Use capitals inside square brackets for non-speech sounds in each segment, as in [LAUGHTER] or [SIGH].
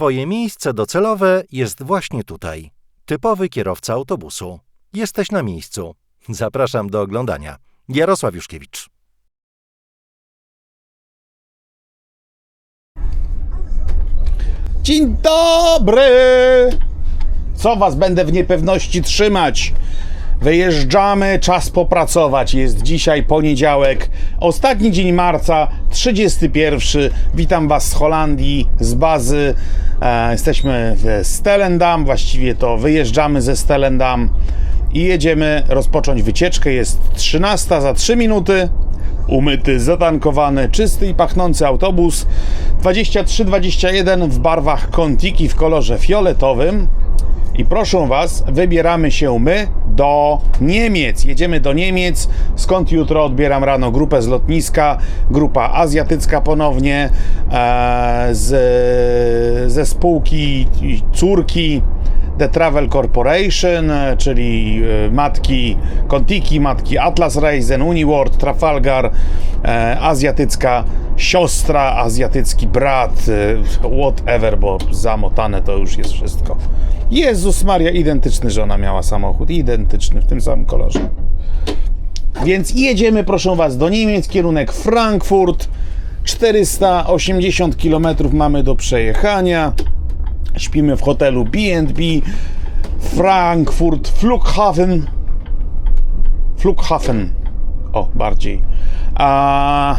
Twoje miejsce docelowe jest właśnie tutaj. Typowy kierowca autobusu. Jesteś na miejscu. Zapraszam do oglądania. Jarosław Juszkiewicz. Dzień dobry! Co was będę w niepewności trzymać? Wyjeżdżamy, czas popracować. Jest dzisiaj poniedziałek, ostatni dzień marca, 31. Witam was z Holandii, z bazy. E, jesteśmy w Stellendam, właściwie to wyjeżdżamy ze Stellendam i jedziemy rozpocząć wycieczkę. Jest 13 za 3 minuty. Umyty, zatankowany, czysty i pachnący autobus 2321 w barwach Contiki w kolorze fioletowym. I proszę Was, wybieramy się my do Niemiec. Jedziemy do Niemiec, skąd jutro odbieram rano grupę z lotniska, grupa azjatycka ponownie, e, z, ze spółki córki The Travel Corporation, czyli e, matki Contiki, matki Atlas Reisen, Uniworld, Trafalgar, e, azjatycka siostra, azjatycki brat, e, whatever, bo zamotane to już jest wszystko. Jezus Maria, identyczny żona miała samochód, identyczny w tym samym kolorze. Więc jedziemy, proszę Was, do Niemiec, kierunek Frankfurt. 480 km mamy do przejechania. Śpimy w hotelu B&B Frankfurt Flughafen. Flughafen. O, bardziej. A,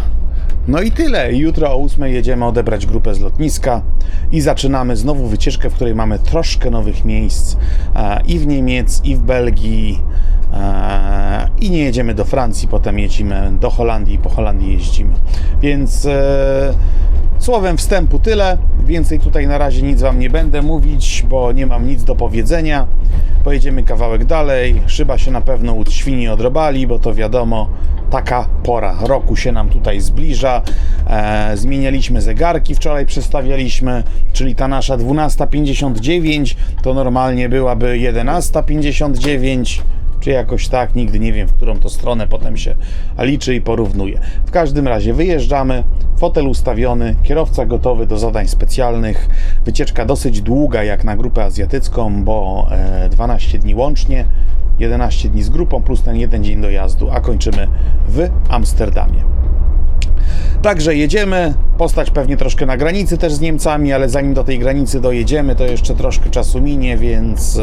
no i tyle. Jutro o 8 jedziemy odebrać grupę z lotniska i zaczynamy znowu wycieczkę, w której mamy troszkę nowych miejsc e, i w Niemiec, i w Belgii. E, I nie jedziemy do Francji, potem jedziemy do Holandii, po Holandii jeździmy. Więc e, Słowem wstępu tyle. Więcej tutaj na razie nic Wam nie będę mówić, bo nie mam nic do powiedzenia. Pojedziemy kawałek dalej. Szyba się na pewno u świni odrobali, bo to wiadomo, taka pora roku się nam tutaj zbliża. E, zmienialiśmy zegarki, wczoraj przestawialiśmy, czyli ta nasza 12.59 to normalnie byłaby 11.59 czy jakoś tak, nigdy nie wiem, w którą to stronę potem się liczy i porównuje. W każdym razie wyjeżdżamy, fotel ustawiony, kierowca gotowy do zadań specjalnych. Wycieczka dosyć długa jak na grupę azjatycką, bo 12 dni łącznie, 11 dni z grupą plus ten jeden dzień dojazdu, a kończymy w Amsterdamie. Także jedziemy, postać pewnie troszkę na granicy też z Niemcami, ale zanim do tej granicy dojedziemy, to jeszcze troszkę czasu minie, więc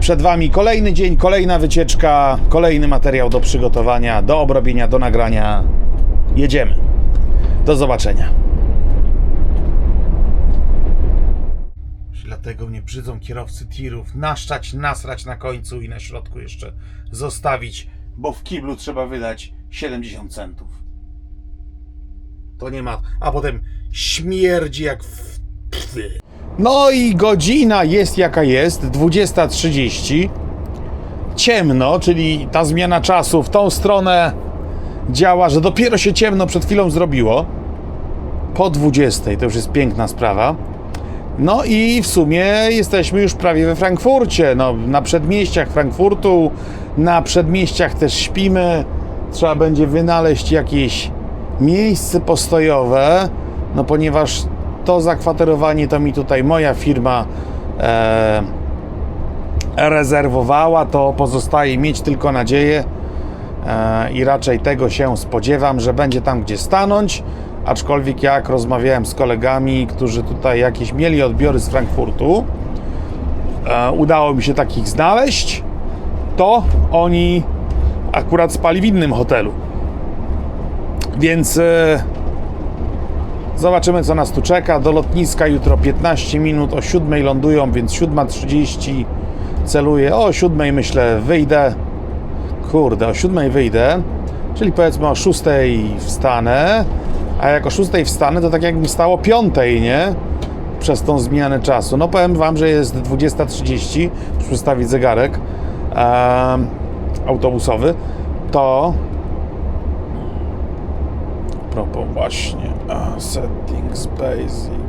przed Wami kolejny dzień, kolejna wycieczka, kolejny materiał do przygotowania, do obrobienia, do nagrania. Jedziemy. Do zobaczenia. Dlatego mnie brzydzą kierowcy tirów. Naszczać, nasrać na końcu i na środku jeszcze zostawić, bo w kiblu trzeba wydać 70 centów. To nie ma. A potem śmierdzi jak w. Pfy. No i godzina jest jaka jest, 20.30. Ciemno, czyli ta zmiana czasu w tą stronę działa, że dopiero się ciemno przed chwilą zrobiło. Po 20.00 to już jest piękna sprawa. No i w sumie jesteśmy już prawie we Frankfurcie. No, na przedmieściach Frankfurtu, na przedmieściach też śpimy. Trzeba będzie wynaleźć jakieś miejsce postojowe, no ponieważ to zakwaterowanie to mi tutaj moja firma e, rezerwowała, to pozostaje mieć tylko nadzieję e, i raczej tego się spodziewam, że będzie tam gdzie stanąć, aczkolwiek jak rozmawiałem z kolegami, którzy tutaj jakieś mieli odbiory z Frankfurtu, e, udało mi się takich znaleźć, to oni akurat spali w innym hotelu. Więc e, Zobaczymy, co nas tu czeka. Do lotniska jutro 15 minut. O 7 lądują, więc 7.30 celuję. O 7 myślę wyjdę. Kurde, o 7 wyjdę. Czyli powiedzmy o 6 wstanę. A jak o 6 wstanę, to tak jakbym stało 5, nie? Przez tą zmianę czasu. No powiem Wam, że jest 20.30. Muszę przestawić zegarek um, autobusowy. To propos właśnie uh, settings basic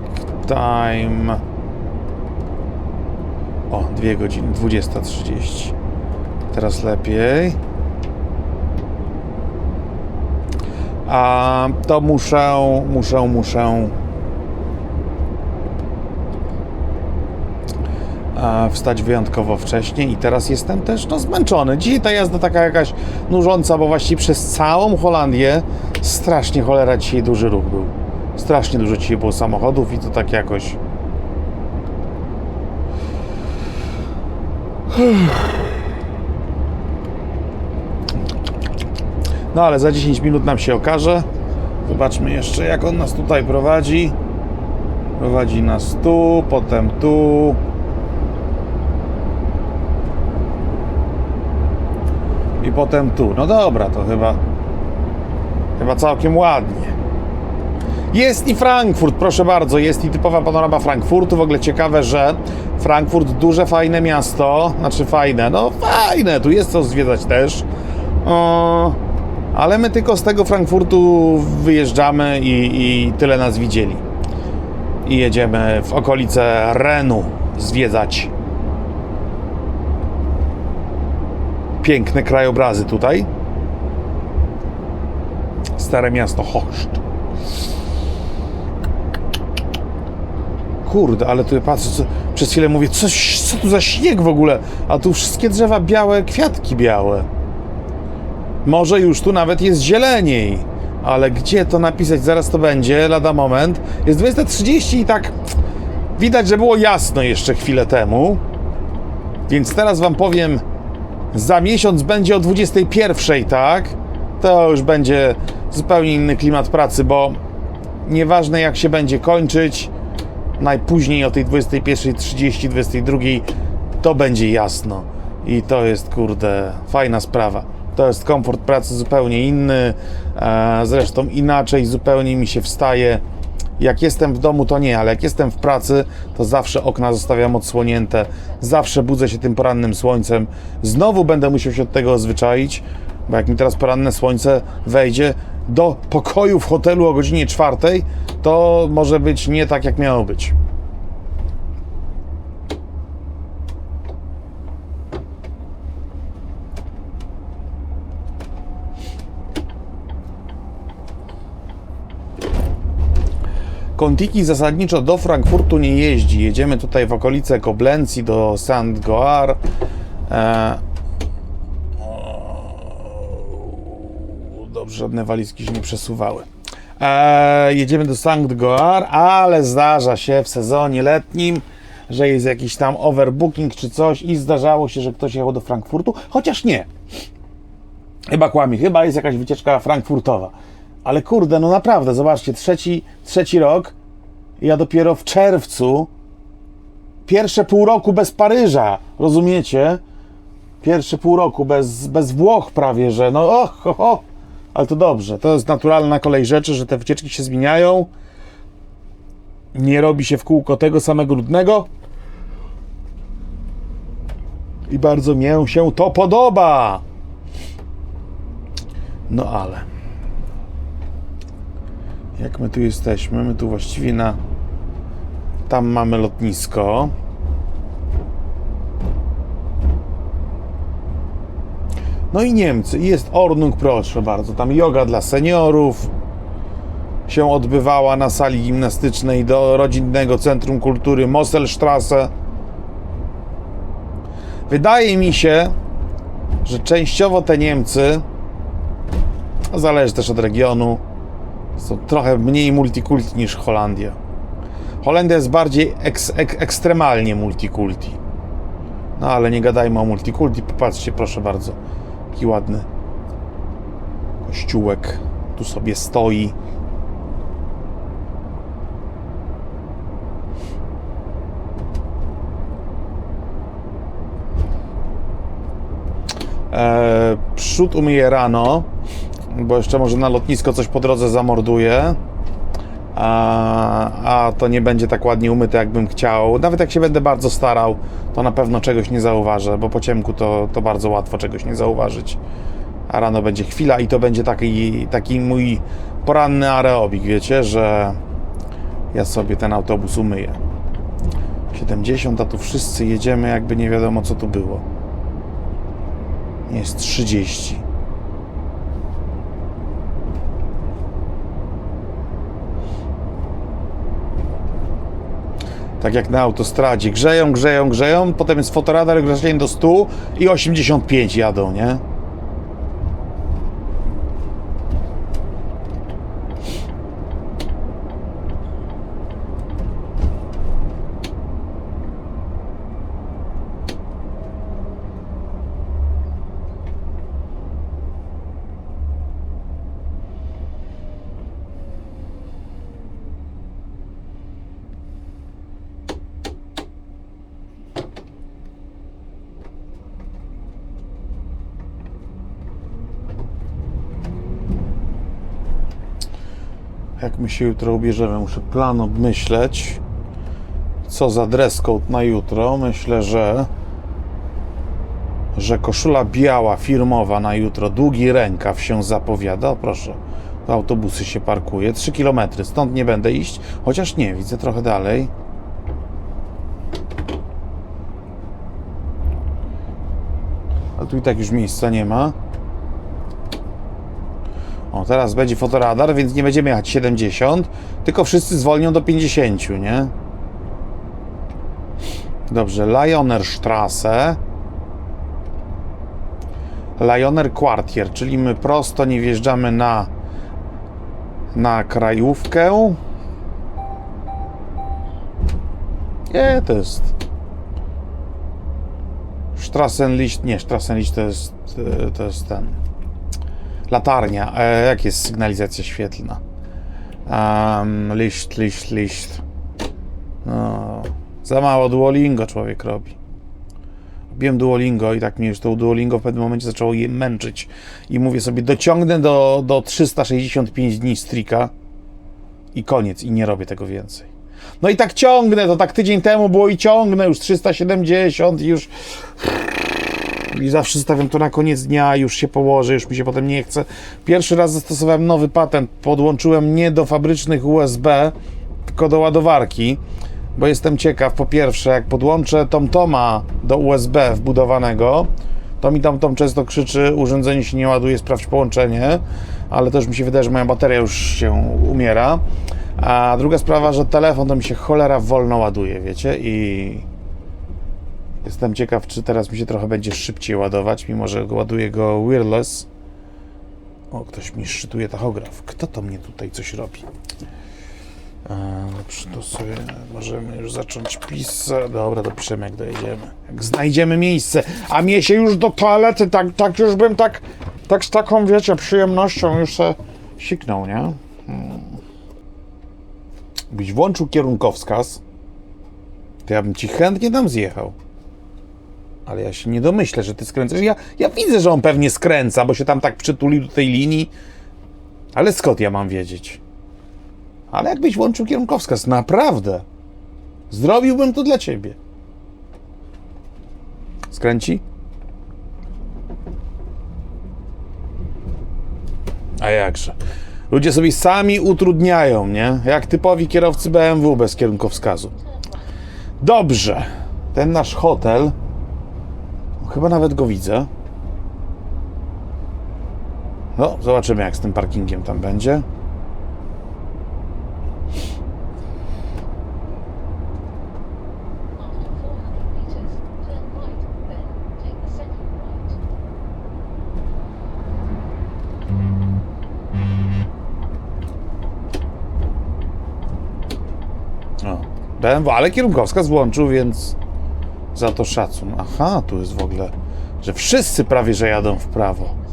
time o, dwie godziny, 20.30 teraz lepiej a to muszę, muszę, muszę wstać wyjątkowo wcześnie i teraz jestem też no, zmęczony. Dzisiaj ta jazda taka jakaś nużąca, bo właściwie przez całą Holandię strasznie cholera dzisiaj duży ruch był. Strasznie dużo dzisiaj było samochodów i to tak jakoś... No ale za 10 minut nam się okaże. Zobaczmy jeszcze jak on nas tutaj prowadzi. Prowadzi nas tu, potem tu. I potem tu. No dobra, to chyba chyba całkiem ładnie. Jest i Frankfurt, proszę bardzo, jest i typowa panorama Frankfurtu. W ogóle ciekawe, że Frankfurt duże, fajne miasto. Znaczy fajne, no fajne, tu jest co zwiedzać też. Ale my tylko z tego Frankfurtu wyjeżdżamy i, i tyle nas widzieli. I jedziemy w okolice Renu zwiedzać. Piękne krajobrazy tutaj. Stare miasto Hochst. Kurde, ale tu patrzę, co, przez chwilę mówię, coś, co tu za śnieg w ogóle? A tu wszystkie drzewa białe, kwiatki białe. Może już tu nawet jest zieleniej. Ale gdzie to napisać? Zaraz to będzie, lada moment. Jest 20.30 i tak widać, że było jasno jeszcze chwilę temu. Więc teraz wam powiem, za miesiąc będzie o 21.00, tak? To już będzie zupełnie inny klimat pracy, bo nieważne jak się będzie kończyć, najpóźniej o tej 21.30, 22.00 to będzie jasno. I to jest, kurde, fajna sprawa. To jest komfort pracy zupełnie inny, e, zresztą inaczej zupełnie mi się wstaje. Jak jestem w domu, to nie, ale jak jestem w pracy, to zawsze okna zostawiam odsłonięte, zawsze budzę się tym porannym słońcem. Znowu będę musiał się od tego odzwyczaić, bo jak mi teraz poranne słońce wejdzie do pokoju w hotelu o godzinie czwartej, to może być nie tak, jak miało być. Kontiki zasadniczo do Frankfurtu nie jeździ. Jedziemy tutaj w okolice Koblencji do St. Goar. E... Dobrze, żadne walizki się nie przesuwały. E... Jedziemy do St. Goar, ale zdarza się w sezonie letnim, że jest jakiś tam overbooking czy coś i zdarzało się, że ktoś jechał do Frankfurtu, chociaż nie. Chyba kłamie, chyba jest jakaś wycieczka frankfurtowa. Ale kurde, no naprawdę, zobaczcie, trzeci, trzeci rok, ja dopiero w czerwcu, pierwsze pół roku bez Paryża, rozumiecie? Pierwsze pół roku bez, bez Włoch prawie, że no och, ho, ho. Ale to dobrze, to jest naturalna kolej rzeczy, że te wycieczki się zmieniają. Nie robi się w kółko tego samego nudnego. I bardzo mi się to podoba. No ale. Jak my tu jesteśmy? My tu właściwie na. Tam mamy lotnisko. No i Niemcy. Jest Ornung, proszę bardzo. Tam yoga dla seniorów się odbywała na sali gimnastycznej do rodzinnego Centrum Kultury Mosselstrasse. Wydaje mi się, że częściowo te Niemcy, zależy też od regionu, są trochę mniej multikulti niż Holandia. Holandia jest bardziej eks, ek, ekstremalnie multikulti. No ale nie gadajmy o multikulti. Popatrzcie, proszę bardzo. Jaki ładny kościółek tu sobie stoi. Eee, przód umyję rano, bo jeszcze może na lotnisko coś po drodze zamorduję. A, a to nie będzie tak ładnie umyte, jakbym chciał. Nawet jak się będę bardzo starał, to na pewno czegoś nie zauważę, bo po ciemku to, to bardzo łatwo czegoś nie zauważyć. A rano będzie chwila i to będzie taki, taki mój poranny aerobik, wiecie, że ja sobie ten autobus umyję. 70, a tu wszyscy jedziemy, jakby nie wiadomo co tu było. Jest 30. Tak jak na autostradzie. Grzeją, grzeją, grzeją, potem jest fotoradar, ograniczenie do 100 i 85 jadą, nie? Jak my się jutro ubierzemy? Muszę plan obmyśleć. Co za dress code na jutro? Myślę, że że koszula biała, firmowa na jutro, długi rękaw się zapowiada. O, proszę, autobusy się parkuje. 3 km, stąd nie będę iść, chociaż nie, widzę trochę dalej. Ale tu i tak już miejsca nie ma. O, teraz będzie fotoradar, więc nie będziemy jechać 70, tylko wszyscy zwolnią do 50, nie? Dobrze, Lionerstrasse. Lioner Quartier, czyli my prosto nie wjeżdżamy na na krajówkę. Nie, to jest Strassenlicht, nie, Strassenlicht to jest to jest ten latarnia. E, jak jest sygnalizacja świetlna? Um, licht, licht, licht. No, za mało Duolingo człowiek robi. Robiłem Duolingo i tak mnie już to Duolingo w pewnym momencie zaczęło je męczyć. I mówię sobie, dociągnę do, do 365 dni strika i koniec. I nie robię tego więcej. No i tak ciągnę, to tak tydzień temu było i ciągnę już 370 i już i zawsze stawiam to na koniec dnia, już się położę, już mi się potem nie chce. Pierwszy raz zastosowałem nowy patent, podłączyłem nie do fabrycznych USB, tylko do ładowarki, bo jestem ciekaw, po pierwsze, jak podłączę TomToma do USB wbudowanego, to mi TomTom często krzyczy, urządzenie się nie ładuje, sprawdź połączenie, ale też mi się wydaje, że moja bateria już się umiera. A druga sprawa, że telefon to mi się cholera wolno ładuje, wiecie, i Jestem ciekaw, czy teraz mi się trochę będzie szybciej ładować, mimo że ładuję go wireless. O, ktoś mi szczytuje tachograf. Kto to mnie tutaj coś robi? Eee, Dobrze, to sobie możemy już zacząć pisać. Dobra, dopiszemy jak dojedziemy. Jak znajdziemy miejsce. A mnie się już do toalety, tak, tak już bym tak, tak z taką, wiecie, przyjemnością już se siknął, nie? Hmm. Byś włączył kierunkowskaz, to ja bym ci chętnie tam zjechał. Ale ja się nie domyślę, że ty skręcasz. Ja, ja widzę, że on pewnie skręca, bo się tam tak przytulił do tej linii. Ale skąd ja mam wiedzieć? Ale jakbyś włączył kierunkowskaz, naprawdę. Zrobiłbym to dla ciebie. Skręci? A jakże. Ludzie sobie sami utrudniają, nie? Jak typowi kierowcy BMW bez kierunkowskazu. Dobrze. Ten nasz hotel Chyba nawet go widzę. No, zobaczymy jak z tym parkingiem tam będzie. After 400 meters, turn right, then take the second right. O, BMW, ale kierunkowskaz włączył, więc za to szacun. Aha, tu jest w ogóle, że wszyscy prawie, że jadą w prawo.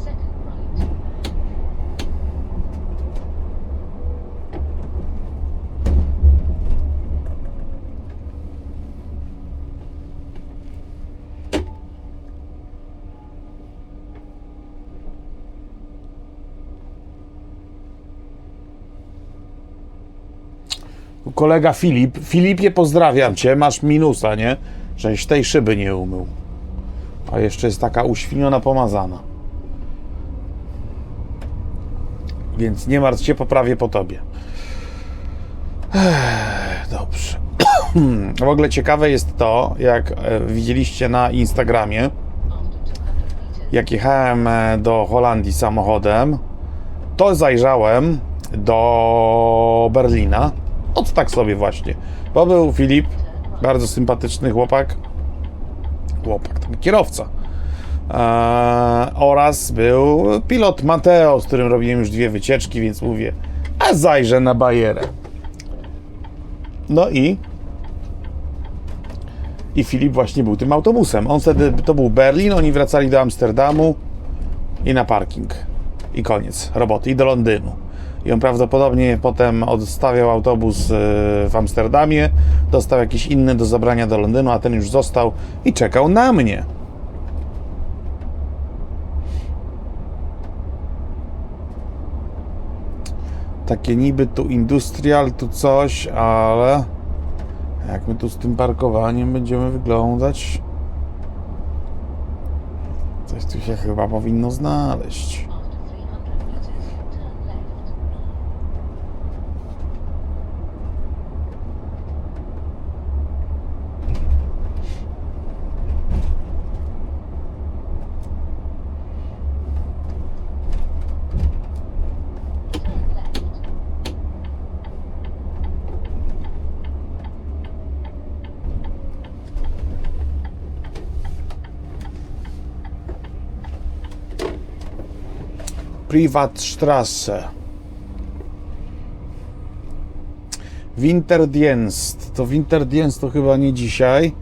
Kolega Filip. Filipie, pozdrawiam cię, masz minusa, nie? Żeś tej szyby nie umył. A jeszcze jest taka uświniona, pomazana. Więc nie martw się, poprawię po tobie. Dobrze. [CLEARS THROAT] w ogóle ciekawe jest to, jak e, widzieliście na Instagramie, After 200 meters, jak jechałem e, do Holandii samochodem, to zajrzałem do Berlina. Od tak sobie właśnie. Bo był Filip, Bardzo sympatyczny chłopak. Chłopak, tam kierowca. Eee, oraz był pilot Mateo, z którym robiłem już dwie wycieczki, więc mówię, a zajrzę na bajerę. No i i Filip właśnie był tym autobusem. On wtedy, to był Berlin, oni wracali do Amsterdamu i na parking. I koniec roboty. I do Londynu. I on prawdopodobnie potem odstawiał autobus e, w Amsterdamie, dostał jakiś inny do zabrania do Londynu, a ten już został i czekał na mnie. Takie niby tu industrial, tu coś, ale jak my tu z tym parkowaniem będziemy wyglądać? Coś tu się chyba powinno znaleźć. Privatstrasse. Winterdienst. To Winterdienst to chyba nie dzisiaj.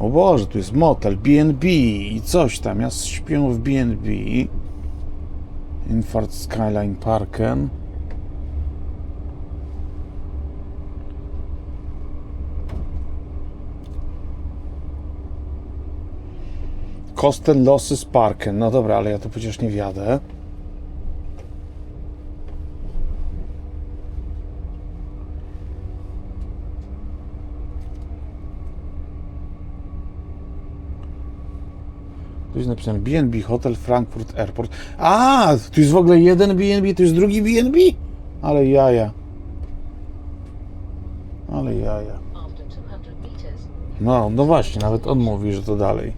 O Boże, tu jest motel, B&B i coś tam. Ja śpię w B&B. Infart Skyline Parken. Kosten Losses Parken. No dobra, ale ja tu przecież nie wjadę. Tu jest napisane B&B Hotel Frankfurt Airport. A, tu jest w ogóle jeden B&B, tu jest drugi B&B? Ale jaja. Ale jaja. After 200 meters, No, no właśnie, nawet on mówi, że to dalej.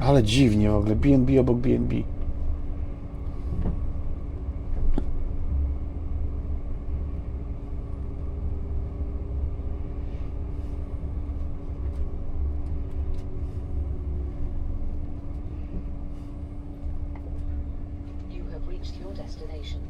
Ale dziwnie w ogóle, B&B obok B&B. Destination.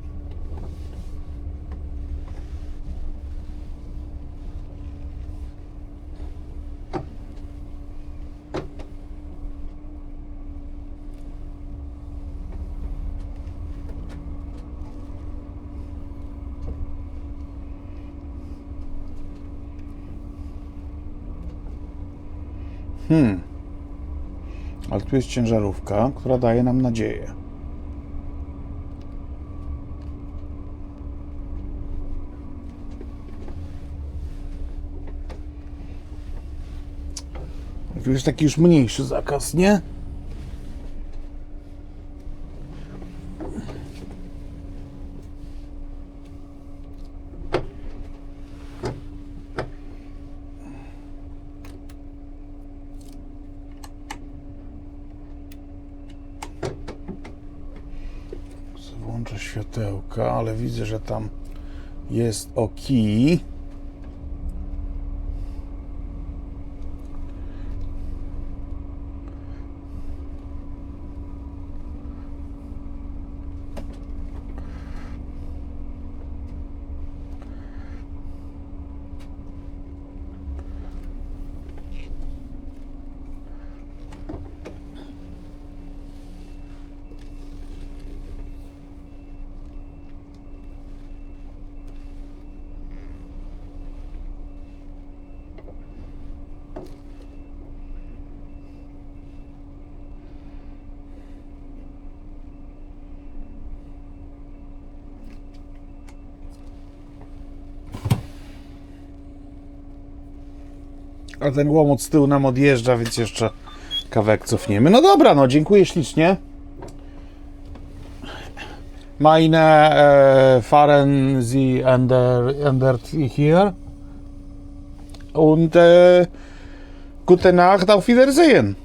Hmm. Ale tu jest ciężarówka, która daje nam nadzieję. Jest taki już mniejszy zakaz, nie? Włączę światełka, ale widzę, że tam jest o kij. Ten łomot z tyłu nam odjeżdża, więc jeszcze kawałek cofniemy. No dobra, no dziękuję ślicznie. Meine äh, fahren Sie ender, endert hier. Und äh, gute Nacht, auf Wiedersehen.